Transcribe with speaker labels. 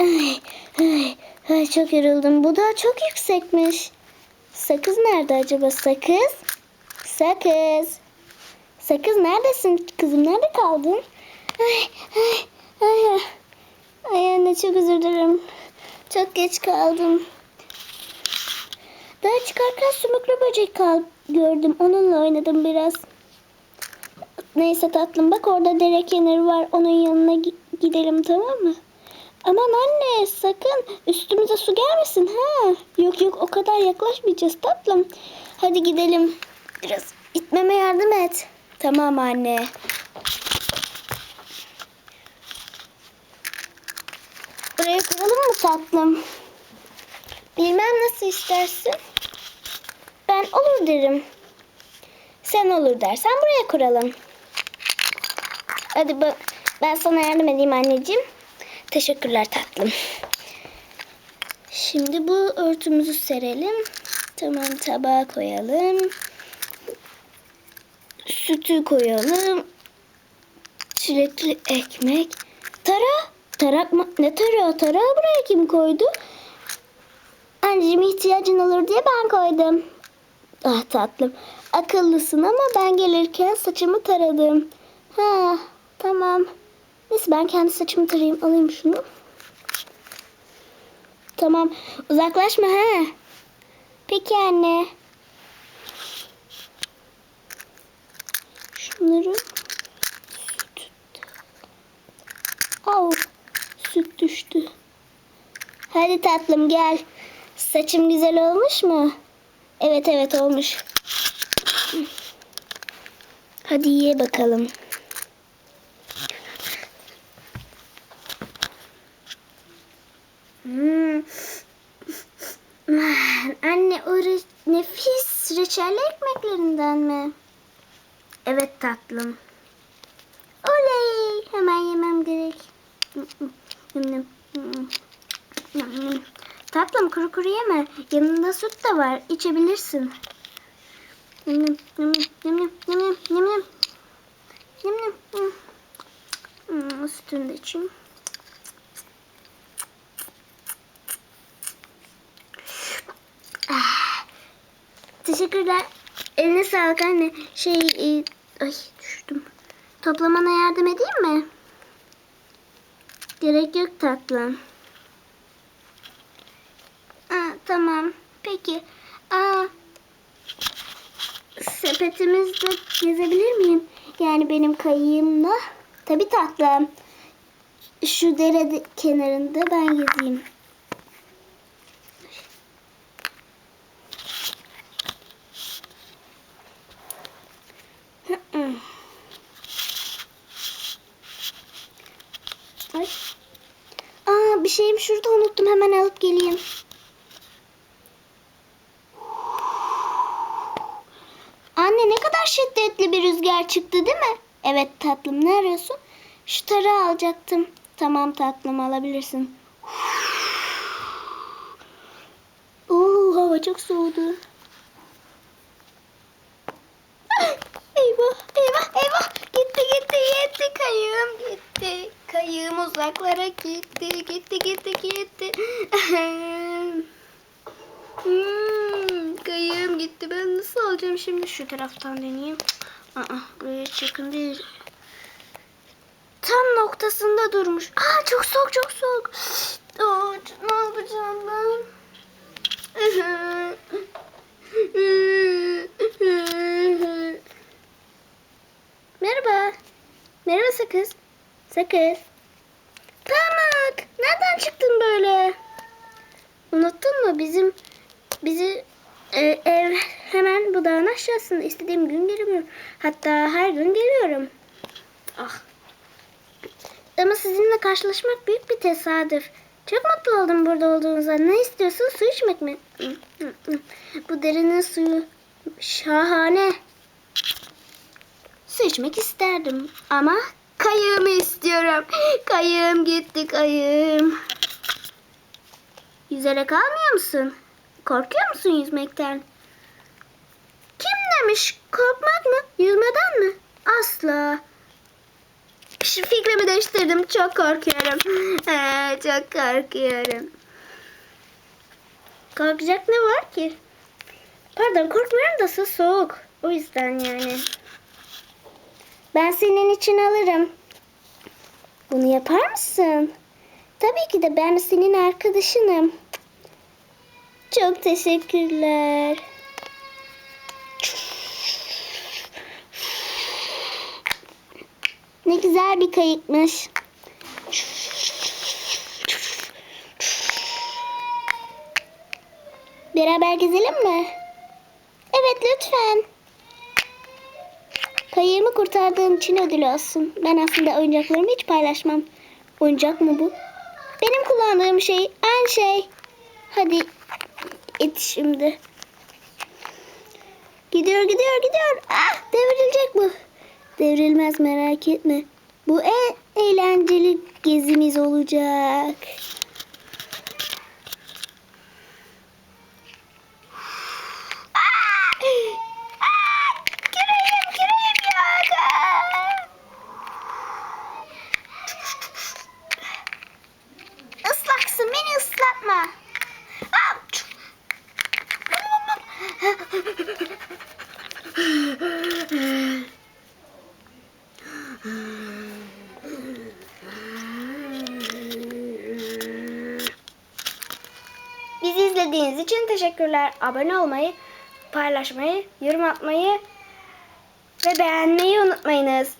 Speaker 1: Ay, ay, ay, çok yoruldum. Bu da çok yüksekmiş. Sakız nerede acaba? Sakız? Sakız. Sakız neredesin kızım? Nerede kaldın? Ay, ay, ay, ay. Anne çok özür dilerim. Çok geç kaldım. Daha çıkarken sümüklü böcek kal gördüm. Onunla oynadım biraz. Neyse tatlım bak orada dere kenarı var. Onun yanına gi- gidelim tamam mı? Aman anne sakın üstümüze su gelmesin ha. Yok yok o kadar yaklaşmayacağız tatlım. Hadi gidelim. Biraz itmeme yardım et. Tamam anne. Buraya kuralım mı tatlım? Bilmem nasıl istersin. Ben olur derim. Sen olur dersen buraya kuralım. Hadi bak ben sana yardım edeyim anneciğim. Teşekkürler tatlım. Şimdi bu örtümüzü serelim. Tamam tabağa koyalım. Sütü koyalım. Çilekli ekmek. Tara. Tarak mı? Ne tarağı? Tarağı buraya kim koydu? Anneciğim ihtiyacın olur diye ben koydum. Ah tatlım. Akıllısın ama ben gelirken saçımı taradım. Ha tamam. Neyse ben kendi saçımı tarayayım. Alayım şunu. Tamam. Uzaklaşma ha. Peki anne. Şunları süt. Au. Süt düştü. Hadi tatlım gel. Saçım güzel olmuş mu? Evet evet olmuş. Hadi ye bakalım. Anne o re- nefis reçelli ekmeklerinden mi? Evet tatlım. Oley! Hemen yemem gerek. Tatlım kuru kuru yeme. Yanında süt de var. İçebilirsin. Yum yum yum Teşekkürler. Eline sağlık anne. Şey, e, ay düştüm. Toplamana yardım edeyim mi? Gerek yok tatlım. Aa, tamam. Peki. Aa, sepetimizde gezebilir miyim? Yani benim kayığımla. Tabii tatlım. Şu dere de- kenarında ben gezeyim. Hı hı. Ay. Aa bir şeyim şurada unuttum hemen alıp geleyim. Anne ne kadar şiddetli bir rüzgar çıktı değil mi? Evet tatlım ne arıyorsun? Şu tarağı alacaktım. Tamam tatlım alabilirsin. Oo hava çok soğudu. Eyvah eyvah eyvah gitti gitti gitti kayığım gitti. Kayığım uzaklara gitti gitti gitti gitti. Hmm, kayığım gitti. Ben nasıl alacağım şimdi? Şu taraftan deneyeyim. Aa, buraya hiç yakın değil. Tam noktasında durmuş. Aa, çok soğuk çok soğuk. Aa, ne yapacağım ben? Merhaba. Merhaba Sakız. Sakız. Pamak. Nereden çıktın böyle? Unuttun mu bizim bizi e, ev hemen bu dağın aşağısında istediğim gün geliyorum. Hatta her gün geliyorum. Ah. Ama sizinle karşılaşmak büyük bir tesadüf. Çok mutlu oldum burada olduğunuza. Ne istiyorsun? Su içmek mi? Bu derinin suyu şahane. Su içmek isterdim ama kayığımı istiyorum. Kayığım gitti kayığım. Yüzerek almıyor musun? Korkuyor musun yüzmekten? Kim demiş korkmak mı? Yüzmeden mi? Asla. Şu fikrimi değiştirdim. Çok korkuyorum. Ee, çok korkuyorum. Korkacak ne var ki? Pardon korkmuyorum da su soğuk. O yüzden yani. Ben senin için alırım. Bunu yapar mısın? Tabii ki de ben senin arkadaşınım. Çok teşekkürler. Ne güzel bir kayıkmış. Beraber gezelim mi? Evet lütfen. Kayığımı kurtardığın için ödül olsun. Ben aslında oyuncaklarımı hiç paylaşmam. Oyuncak mı bu? Benim kullandığım şey aynı şey. Hadi et şimdi. Gidiyor gidiyor gidiyor. Ah devrilecek bu. Devrilmez merak etme. Bu en eğlenceli gezimiz olacak. Ah! Ah! Küreğim, küreğim yok. Ah! Islaksın beni ıslatma. Ah! Bizi izlediğiniz için teşekkürler. Abone olmayı, paylaşmayı, yorum atmayı ve beğenmeyi unutmayınız.